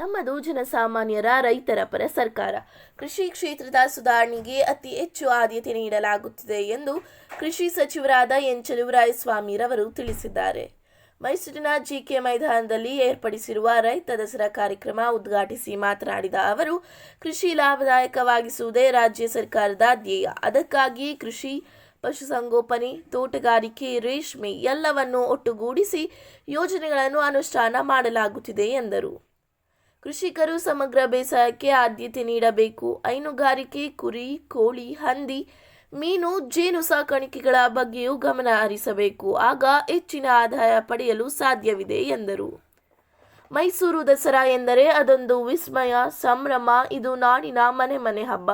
ನಮ್ಮದು ಜನಸಾಮಾನ್ಯರ ರೈತರ ಪರ ಸರ್ಕಾರ. ಕೃಷಿ ಕ್ಷೇತ್ರದ ಸುಧಾರಣೆಗೆ ಅತಿ ಹೆಚ್ಚು ಆದ್ಯತೆ ನೀಡಲಾಗುತ್ತಿದೆ ಎಂದು ಕೃಷಿ ಸಚಿವರಾದ ಎನ್ ಚಲುವರಾಯಸ್ವಾಮಿರವರು ತಿಳಿಸಿದ್ದಾರೆ. ಮೈಸೂರಿನ ಜಿಕೆ ಮೈದಾನದಲ್ಲಿ ಏರ್ಪಡಿಸಿರುವ ರೈತ ದಸರಾ ಕಾರ್ಯಕ್ರಮ ಉದ್ಘಾಟಿಸಿ ಮಾತನಾಡಿದ ಅವರು, ಕೃಷಿ ಲಾಭದಾಯಕವಾಗಿಸುವುದೇ ರಾಜ್ಯ ಸರ್ಕಾರದ ಧ್ಯೇಯ. ಅದಕ್ಕಾಗಿ ಕೃಷಿ, ಪಶುಸಂಗೋಪನೆ, ತೋಟಗಾರಿಕೆ, ರೇಷ್ಮೆ ಎಲ್ಲವನ್ನು ಒಟ್ಟುಗೂಡಿಸಿ ಯೋಜನೆಗಳನ್ನು ಅನುಷ್ಠಾನ ಮಾಡಲಾಗುತ್ತಿದೆ ಎಂದರು. ಕೃಷಿಕರು ಸಮಗ್ರ ಬೇಸಾಯಕ್ಕೆ ಆದ್ಯತೆ ನೀಡಬೇಕು. ಹೈನುಗಾರಿಕೆ, ಕುರಿ, ಕೋಳಿ, ಹಂದಿ, ಮೀನು, ಜೇನು ಸಾಕಾಣಿಕೆಗಳ ಬಗ್ಗೆಯೂ ಗಮನ ಹರಿಸಬೇಕು. ಆಗ ಹೆಚ್ಚಿನ ಆದಾಯ ಪಡೆಯಲು ಸಾಧ್ಯವಿದೆ ಎಂದರು. ಮೈಸೂರು ದಸರಾ ಎಂದರೆ ಅದೊಂದು ವಿಸ್ಮಯ, ಸಂಭ್ರಮ, ಇದು ನಾಡಿನ ಮನೆ ಮನೆ ಹಬ್ಬ.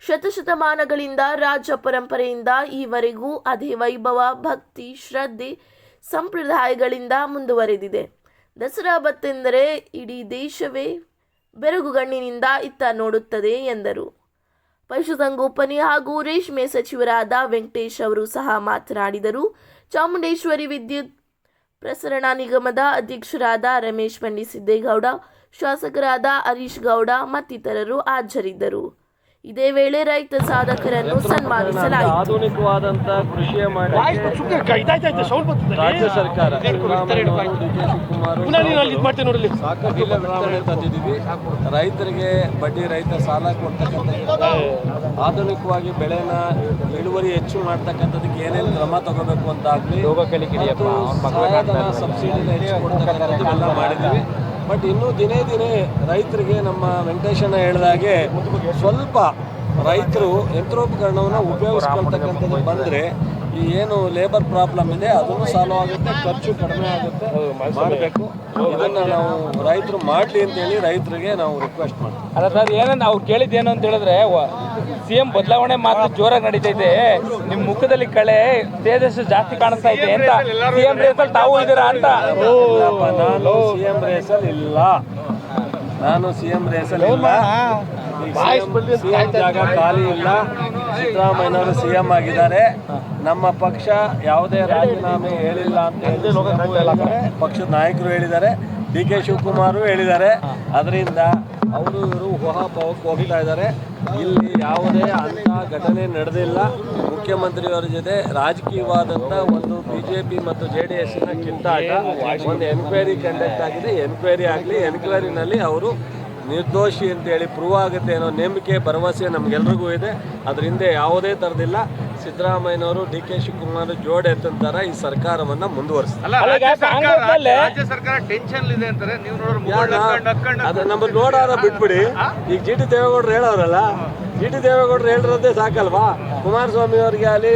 ಶತಶತಮಾನಗಳಿಂದ ರಾಜ ಪರಂಪರೆಯಿಂದ ಈವರೆಗೂ ಅದೇ ವೈಭವ, ಭಕ್ತಿ, ಶ್ರದ್ಧೆ, ಸಂಪ್ರದಾಯಗಳಿಂದ ಮುಂದುವರೆದಿದೆ. ದಸರಾ ಬತ್ತೆಂದರೆ ಇಡೀ ದೇಶವೇ ಬೆರಗುಗಣ್ಣಿನಿಂದ ಇತ್ತ ನೋಡುತ್ತದೆ ಎಂದರು. ಪಶುಸಂಗೋಪನೆ ಹಾಗೂ ರೇಷ್ಮೆ ಸಚಿವರಾದ ವೆಂಕಟೇಶ್ ಅವರು ಸಹ ಮಾತನಾಡಿದರು. ಚಾಮುಂಡೇಶ್ವರಿ ವಿದ್ಯುತ್ ಪ್ರಸರಣ ನಿಗಮದ ಅಧ್ಯಕ್ಷರಾದ ರಮೇಶ್ ಪಂಡಿಸಿದ್ದೇಗೌಡ, ಶಾಸಕರಾದ ಹರೀಶ್ ಗೌಡ ಮತ್ತಿತರರು ಹಾಜರಿದ್ದರು. ಇದೇ ವೇಳೆ ರೈತ ಸಾಧಕರನ್ನು ಸನ್ಮಾನಿಸಲಾಯಿತು. ಆಧುನಿಕವಾದಂತ ಕೃಷಿಯ ರಾಜ್ಯ ಸರ್ಕಾರ ಸಾಕಷ್ಟು ಬದಲಾವಣೆ ತಂದಿದ್ದೀವಿ. ರೈತರಿಗೆ ಬಡ್ಡಿ ರೈತ ಸಾಲ ಕೊಡ್ತಕ್ಕಂಥ ಆಧುನಿಕವಾಗಿ ಬೆಳೆನ ಇಳುವರಿ ಹೆಚ್ಚು ಮಾಡ್ತಕ್ಕಂಥದಕ್ಕೆ ಏನೇನು ಕ್ರಮ ತಗೋಬೇಕು ಅಂತ ಆಗಲಿ ಸಬ್ಸಿಡಿ ಸಬ್ಸಿಡಿನ ಕೊಡ್ತಕ್ಕಂಥದ್ದು ಎಲ್ಲ ಮಾಡಿದ್ದೀವಿ. ಬಟ್ ಇನ್ನೂ ದಿನೇ ದಿನೇ ರೈತರಿಗೆ ನಮ್ಮ ವೆಂಕಟೇಶಣ್ಣ ಹೇಳಿದಾಗೆ ಸ್ವಲ್ಪ ರೈತರು ಯಂತ್ರೋಪಕರಣವನ್ನು ಉಪಯೋಗಿಸ್ಕೊಳ್ತಕ್ಕಂಥದ್ದು ಬಂದರೆ ಈ ಏನು ಲೇಬರ್ ಪ್ರಾಬ್ಲಮ್ ಇದೆ ಅದನ್ನು ಸಾಲ್ವ್ ಆಗುತ್ತೆ ಖರ್ಚು ಕಡಿಮೆ ಆಗುತ್ತೆ. ಮಾಡಬೇಕು. ಇದನ್ನು ನಾವು ರೈತರು ಮಾಡಲಿ ಅಂತೇಳಿ ರೈತರಿಗೆ ನಾವು ರಿಕ್ವೆಸ್ಟ್ ಮಾಡ್ತೀವಿ. ಅಲ್ಲ ಸರ್ ಏನೋ ನಾವು ಕೇಳಿದ್ದೇನು ಅಂತ ಹೇಳಿದ್ರೆ ಸಿ ಎಂ ಬದಲಾವಣೆ ಮಾತ್ರ ಜೋರಾಗಿ ನಡೀತೈತೆ. ನಿಮ್ಮ ಮುಖದಲ್ಲಿ ಕಳೆ ತೇಜಸ್ಸು ಜಾಸ್ತಿ ಕಾಣಿಸ್ತಾ ಇದೆ ಅಂತ ಸಿ ಎಂ ರೇಸಲ್ಲಿ ತಾವು ಇದ್ದೀರಾ ಅಂತ? ನಾನು ಸಿ ಎಂ ರೇಸಲ್ಲಿ ಇಲ್ಲ. ನಾನು ಸಿ ಎಂ ರೇಸಲ್ಲಿ ಇಲ್ಲ ಸಿ ಎಂ ಜಾಗ ಖಾಲಿ ಇಲ್ಲ. ಸಿದ್ದರಾಮಯ್ಯನವರು ಸಿ ಎಂ ಆಗಿದ್ದಾರೆ. ನಮ್ಮ ಪಕ್ಷ ಯಾವುದೇ ರಾಜೀನಾಮೆ ಹೇಳಿಲ್ಲ ಅಂತ ಹೇಳಿ ಸಿಎಂ ಪಕ್ಷದ ನಾಯಕರು ಹೇಳಿದ್ದಾರೆ. ಡಿ ಕೆ ಶಿವಕುಮಾರ್ ಹೇಳಿದ್ದಾರೆ. ಅದರಿಂದ ಅವರು ಇವರು ಊಹಾಪೋಹಕ್ಕೆ ಹೋಗ್ತಾ ಇದ್ದಾರೆ. ಇಲ್ಲಿ ಯಾವುದೇ ಅಂಥ ಘಟನೆ ನಡೆದಿಲ್ಲ. ಮುಖ್ಯಮಂತ್ರಿಯವರ ಜೊತೆ ರಾಜಕೀಯವಾದಂಥ ಒಂದು ಬಿ ಜೆ ಪಿ ಮತ್ತು ಜೆ ಡಿ ಎಸ್ನ ಕಿತ್ತಾಟ ಒಂದು ಎನ್ಕ್ವೈರಿ ಕಂಡಕ್ಟ್ ಆಗಿದೆ. ಎನ್ಕ್ವೈರಿ ಆಗಲಿ ಎನ್ಕ್ವೈರಿನಲ್ಲಿ ಅವರು ನಿರ್ದೋಷಿ ಅಂತೇಳಿ ಪ್ರೂವ್ ಆಗುತ್ತೆ ಅನ್ನೋ ನಂಬಿಕೆ ಭರವಸೆ ನಮಗೆಲ್ರಿಗೂ ಇದೆ. ಅದರಿಂದ ಯಾವುದೇ ಥರದಿಲ್ಲ ಸಿದ್ದರಾಮಯ್ಯನವರು ಡಿ ಕೆ ಶಿವಕುಮಾರ್ ಜೋಡ್ ಎತ್ತಂತಾರ ಈ ಸರ್ಕಾರವನ್ನ ಮುಂದುವರಿಸ್ತಾರೆ. ರಾಜ್ಯ ಸರ್ಕಾರ ಟೆನ್ಷನ್ ಇದೆ ಅಂತಾರೆ. ನೀವು ನೋಡ್ರಿ ಮುಖ ಯಾಕ? ನಕ್ಕೊಂಡು ನಕ್ಕೊಂಡು ಅದು ನಮ್ಮ ನೋಡಾರ ಬಿಟ್ಬಿಡಿ. ಈಗ ಜಿ ಟಿ ದೇವೇಗೌಡರು ಹೇಳೋರಲ್ಲ ಜಿ ಟಿ ದೇವೇಗೌಡರು ಹೇಳಿರೋದೇ ಸಾಕಲ್ವಾ? ಕುಮಾರಸ್ವಾಮಿ ಅವ್ರಿಗೆ ಆಗಲಿ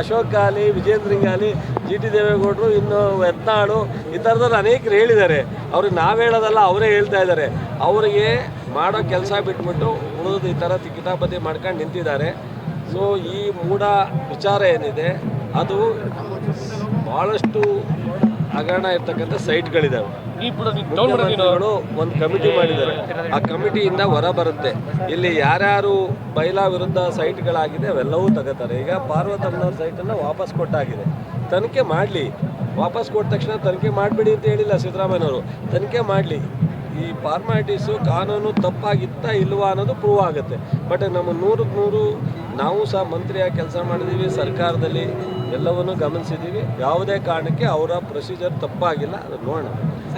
ಅಶೋಕ್ ಆಗಲಿ ವಿಜೇಂದ್ರಿಗೆ ಆಗಲಿ ಜಿ ಟಿ ದೇವೇಗೌಡರು ಇನ್ನು ಯತ್ನಾಳು ಈ ಥರದವ್ರು ಅನೇಕರು ಹೇಳಿದ್ದಾರೆ. ಅವ್ರಿಗೆ ನಾವು ಹೇಳೋದಲ್ಲ ಅವರೇ ಹೇಳ್ತಾ ಇದ್ದಾರೆ. ಅವರಿಗೆ ಮಾಡೋ ಕೆಲಸ ಬಿಟ್ಬಿಟ್ಟು ಉಳಿದು ಈ ಥರ ಕಿತಾಪತಿ ಮಾಡ್ಕೊಂಡು ನಿಂತಿದ್ದಾರೆ. ಸೊ ಈ ಮೂಢ ವಿಚಾರ ಏನಿದೆ, ಅದು ಭಾಳಷ್ಟು ಹಗರಣ ಇರ್ತಕ್ಕಂಥ ಸೈಟ್ಗಳಿದ್ದಾವೆ ಮುಖ್ಯಮಂತ್ರಿಗಳು ಒಂದು ಕಮಿಟಿ ಮಾಡಿದ್ದಾರೆ. ಆ ಕಮಿಟಿಯಿಂದ ಹೊರ ಬರುತ್ತೆ. ಇಲ್ಲಿ ಯಾರ್ಯಾರು ಬೈಲಾ ವಿರುದ್ಧ ಸೈಟ್ಗಳಾಗಿದೆ, ಅವೆಲ್ಲವೂ ತಗೋತಾರೆ. ಈಗ ಪಾರ್ವತಮ್ಮನವ್ರ ಸೈಟನ್ನು ವಾಪಸ್ ಕೊಟ್ಟಾಗಿದೆ. ತನಿಖೆ ಮಾಡಲಿ. ವಾಪಸ್ ಕೊಟ್ಟ ತಕ್ಷಣ ತನಿಖೆ ಮಾಡಬೇಡಿ ಅಂತ ಹೇಳಿಲ್ಲ ಸಿದ್ದರಾಮಯ್ಯನವರು. ತನಿಖೆ ಮಾಡಲಿ. ಈ ಫಾರ್ಮಾಲಿಟೀಸು ಕಾನೂನು ತಪ್ಪಾಗಿತ್ತ ಇಲ್ವಾ ಅನ್ನೋದು ಪ್ರೂವ್ ಆಗುತ್ತೆ. ಬಟ್ ನಮ್ಮ ನೂರಕ್ಕೆ ನೂರು ನಾವು ಸಹ ಮಂತ್ರಿಯಾಗಿ ಕೆಲಸ ಮಾಡಿದ್ದೀವಿ ಸರ್ಕಾರದಲ್ಲಿ ಎಲ್ಲವನ್ನು ಗಮನಿಸಿದ್ದೀವಿ ಯಾವುದೇ ಕಾರಣಕ್ಕೆ ಅವರ ಪ್ರೊಸೀಜರ್ ತಪ್ಪಾಗಿಲ್ಲ. ಅದು ನೋಡೋಣ.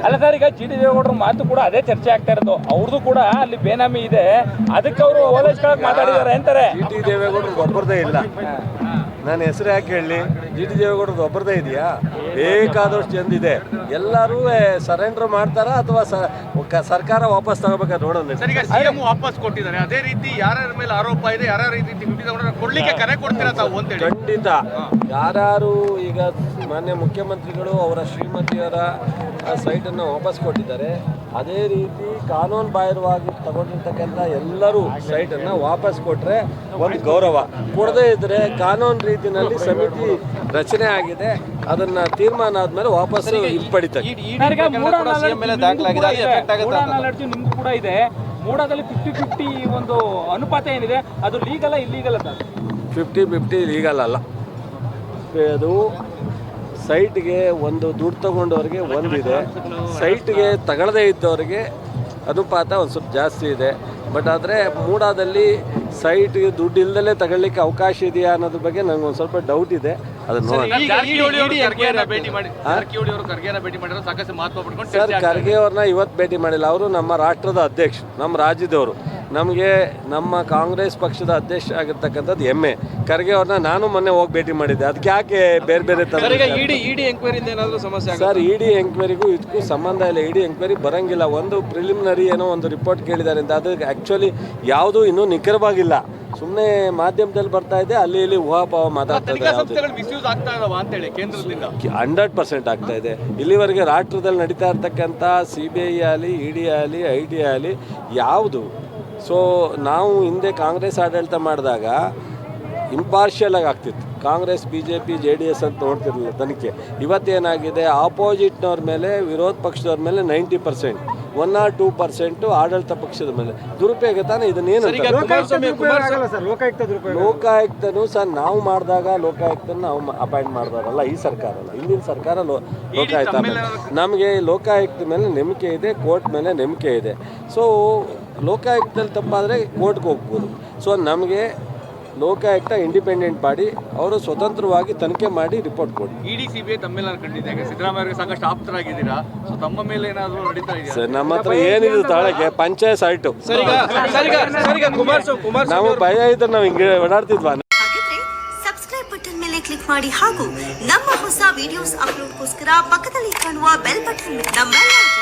ಅಲ್ಲ ಸರ್ ಈಗ ಜಿ ಡಿ ದೇವೇಗೌಡರ ಮಾತು ಕೂಡ ಅದೇ ಚರ್ಚೆ ಆಗ್ತಾ ಇರೋದು. ಅವ್ರದ್ದು ಕೂಡ ಅಲ್ಲಿ ಬೇನಾಮಿ ಇದೆ. ಅದಕ್ಕೆ ಅವರು ಓಲೈಸ್ಕೊಳಕ್ ಮಾತಾಡಿದ್ದಾರೆ ಅಂತಾರೆ. ಜಿ ಟಿ ದೇವೇಗೌಡರು ಒಬ್ಬರದೇ ಇಲ್ಲ. ನಾನು ಹೆಸರು ಯಾಕೆ ಹೇಳಿ? ಜಿ ಟಿ ದೇವೇಗೌಡರದ್ದು ಒಬ್ಬರದೇ ಇದೆಯಾ? ಬೇಕಾದಷ್ಟು ಇದೆ ಎಲ್ಲರೂ ಸರೆಂಡರ್ ಮಾಡ್ತಾರಾ ಅಥವಾ ಸ- ಕ- ಸರ್ಕಾರ ವಾಪಸ್ ತಗೋಬೇಕು ನೋಡೋಣ ಸರ್ ಈಗ ಸಿಎಂ ವಾಪಸ್ ಕೊಟ್ಟಿದ್ದಾರೆ. ಅದೇ ರೀತಿ ಯಾರ್ಯಾರ ಮೇಲೆ ಆರೋಪ ಇದೆ ಯಾರ್ಯಾರ ರೀತಿ ತಗೊಂಡ್ರೆ ಕೊಡ್ಲಿಕ್ಕೆ ಕರೆ ಕೊಡ್ತೀರಾ ತಾವು ಅಂತೇಳಿ ಖಂಡಿತ. ಯಾರು ಈಗ ಮಾನ್ಯ ಮುಖ್ಯಮಂತ್ರಿಗಳು ಅವರ ಶ್ರೀಮತಿಯವರ ಸೈಟನ್ನು ವಾಪಸ್ ಕೊಟ್ಟಿದ್ದಾರೆ ಅದೇ ರೀತಿ ಕಾನೂನು ಬಾಹಿರವಾಗಿ ತಗೊಂಡಿರ್ತಕ್ಕಂಥ ಎಲ್ಲರೂ ಸೈಟನ್ನು ವಾಪಸ್ ಕೊಟ್ಟರೆ ಒಂದು ಗೌರವ. ಕೊಡದೇ ಇದ್ದರೆ ಕಾನೂನು ರೀತಿಯಲ್ಲಿ ಸಮಿತಿ ರಚನೆ ಆಗಿದೆ. ಅದನ್ನ ತೀರ್ಮಾನ ಆದ್ಮೇಲೆ ವಾಪಸ್ ಕೂಡ ಇದೆ. ಮೂಡಾದಲ್ಲಿ ಫಿಫ್ಟಿ ಫಿಫ್ಟಿ ಒಂದು ಅನುಪಾತ ಏನಿದೆ ಅದು ಲೀಗಲ್ಲ ಇಲ್ಲೀಗಲ್ ಅಂತ ಫಿಫ್ಟಿ ಫಿಫ್ಟಿ ಲೀಗಲ್ ಅಲ್ಲ. ಅದು ಸೈಟ್ಗೆ ಒಂದು ದುಡ್ಡು ತಗೊಂಡವ್ರಿಗೆ ಒಂದಿದೆ. ಸೈಟ್ಗೆ ತಗೊಳ್ಳದೇ ಇದ್ದವ್ರಿಗೆ ಅನುಪಾತ ಒಂದು ಸ್ವಲ್ಪ ಜಾಸ್ತಿ ಇದೆ. ಬಟ್ ಆದರೆ ಮೂಡಾದಲ್ಲಿ ಸೈಟ್ ದುಡ್ಡು ಇಲ್ದಲೇ ತಗೊಳ್ಳಿಕ್ಕೆ ಅವಕಾಶ ಇದೆಯಾ ಅನ್ನೋದ್ರ ಬಗ್ಗೆ ನಂಗೆ ಒಂದು ಸ್ವಲ್ಪ ಡೌಟ್ ಇದೆ. ಅದನ್ನ ನೋಡಿ ಸರ್ ಖರ್ಗೆ ಅವ್ರನ್ನ ಇವತ್ತು ಭೇಟಿ ಮಾಡಿಲ್ಲ. ಅವರು ನಮ್ಮ ರಾಷ್ಟ್ರದ ಅಧ್ಯಕ್ಷ ನಮ್ಮ ರಾಜ್ಯದವರು. ನಮಗೆ ನಮ್ಮ ಕಾಂಗ್ರೆಸ್ ಪಕ್ಷದ ಅಧ್ಯಕ್ಷ ಆಗಿರ್ತಕ್ಕಂಥದ್ದು ಹೆಮ್ಮೆ ಖರ್ಗೆ ಅವ್ರನ್ನ ನಾನು ಮೊನ್ನೆ ಹೋಗಿ ಭೇಟಿ ಮಾಡಿದ್ದೆ. ಅದಕ್ಕೆ ಯಾಕೆ ಬೇರೆ ಬೇರೆ ಸಮಸ್ಯೆ ಸರ್ ಇಡಿ ಎಂಕ್ವೈರಿಗೂ ಇದಕ್ಕೂ ಸಂಬಂಧ ಇಲ್ಲ. ಇಡಿ ಎಂಕ್ವೈರಿ ಬರಂಗಿಲ್ಲ. ಒಂದು ಪ್ರಿಲಿಮಿನರಿ ಏನೋ ಒಂದು ರಿಪೋರ್ಟ್ ಕೇಳಿದ್ದಾರೆ ಅಂತ. ಅದಕ್ಕೆ ಆ್ಯಕ್ಚುಲಿ ಯಾವುದೂ ಇನ್ನೂ ನಿಖರವಾಗಿಲ್ಲ. ಸುಮ್ಮನೆ ಮಾಧ್ಯಮದಲ್ಲಿ ಬರ್ತಾ ಇದೆ ಅಲ್ಲಿ ಇಲ್ಲಿ ಊಹಾಪಾವ ಮಾತಾಡ್ತಾ ಇದೆ ಹಂಡ್ರೆಡ್ ಪರ್ಸೆಂಟ್ ಆಗ್ತಾ ಇದೆ. ಇಲ್ಲಿವರೆಗೆ ರಾಷ್ಟ್ರದಲ್ಲಿ ನಡೀತಾ ಇರ್ತಕ್ಕಂಥ ಸಿ ಬಿ ಐ ಆಗಲಿ ಇ ಡಿ ಆಗಲಿ ಐ ಟಿ ಆಗಲಿ ಯಾವುದು ಸೊ ನಾವು ಹಿಂದೆ ಕಾಂಗ್ರೆಸ್ ಆಡಳಿತ ಮಾಡಿದಾಗ ಇಂಪಾರ್ಷಿಯಲ್ ಆಗಿ ಆಗ್ತಿತ್ತು. Congress B J P J D S ಅಂತ ನೋಡ್ತಿರಲಿಲ್ಲ ತನಿಖೆ. ಇವತ್ತೇನಾಗಿದೆ? ಆಪೋಸಿಟ್ನವ್ರ ಮೇಲೆ ವಿರೋಧ ಪಕ್ಷದವ್ರ ಮೇಲೆ ninety percent one or two percent ಆಡಳಿತ ಪಕ್ಷದ ಮೇಲೆ. ದುರುಪಯೋಗ ತಾನೇ ಇದನ್ನೇನು ಲೋಕಾಯುಕ್ತನು ಸರ್ ನಾವು ಮಾಡಿದಾಗ ಲೋಕಾಯುಕ್ತನ ನಾವು ಅಪಾಯಿಂಟ್ ಮಾಡಿದಾರಲ್ಲ ಈ ಸರ್ಕಾರ ಅಲ್ಲ. ಹಿಂದಿನ ಸರ್ಕಾರ ಲೋ ಲೋಕಾಯುಕ್ತ ನಮಗೆ ಲೋಕಾಯುಕ್ತ ಮೇಲೆ ನಂಬಿಕೆ ಇದೆ ಕೋರ್ಟ್ ಮೇಲೆ ನಂಬಿಕೆ ಇದೆ. ಸೊ ಲೋಕಾಯುಕ್ತದಲ್ಲಿ ತಪ್ಪಾದರೆ ಕೋರ್ಟ್ಗೆ ಹೋಗ್ಬೋದು. ಸೊ ನಮಗೆ ಲೋಕಾಯುಕ್ತ ಇಂಡಿಪೆಂಡೆಂಟ್ ಬಾಡಿ ಅವರು ಸ್ವತಂತ್ರವಾಗಿ ತನಿಖೆ ಮಾಡಿ ರಿಪೋರ್ಟ್ ಕೊಡಿ. ಇಡಿ ಸಿಬಿಐ ಬಿ ಕಂಡಿದ್ದೆ ಸಿದ್ದರಾಮಯ್ಯ ಅವರಿಗೆ ಸಾಕಷ್ಟು ಆಪ್ತರಾಗಿದ್ದೀರಾ? ಸೊ ತಮ್ಮ ಮೇಲೆ ಏನಾದರೂ ನಡೀತಾ ಇದೆ ಸರ್ ನಮ್ಮ ಹತ್ರ ಏನಿದೆ ತಾಳಕ್ಕೆ? ಪಂಚಾಯತ್ ಸೈಟು. ಕುಮಾರ್ ನಾವು ಭಯ ಇದ್ರೆ ನಾವು ಹಿಂಗೆ ಓಡಾಡ್ತಿದ್ವಾ? ಸಬ್ಸ್ಕ್ರೈಬ್ ಬಟನ್ ಮೇಲೆ ಕ್ಲಿಕ್ ಮಾಡಿ ಹಾಗೂ ನಮ್ಮ ಹೊಸ ವಿಡಿಯೋಸ್ ಅಪ್ಲೋಡ್ಗೋಸ್ಕರ ಪಕ್ಕದಲ್ಲಿ ಕಾಣುವ ಬೆಲ್ ಬಟನ್ ನಮ್ಮೆಲ್ಲ ವಿಡಿಯೋಗಳನ್ನ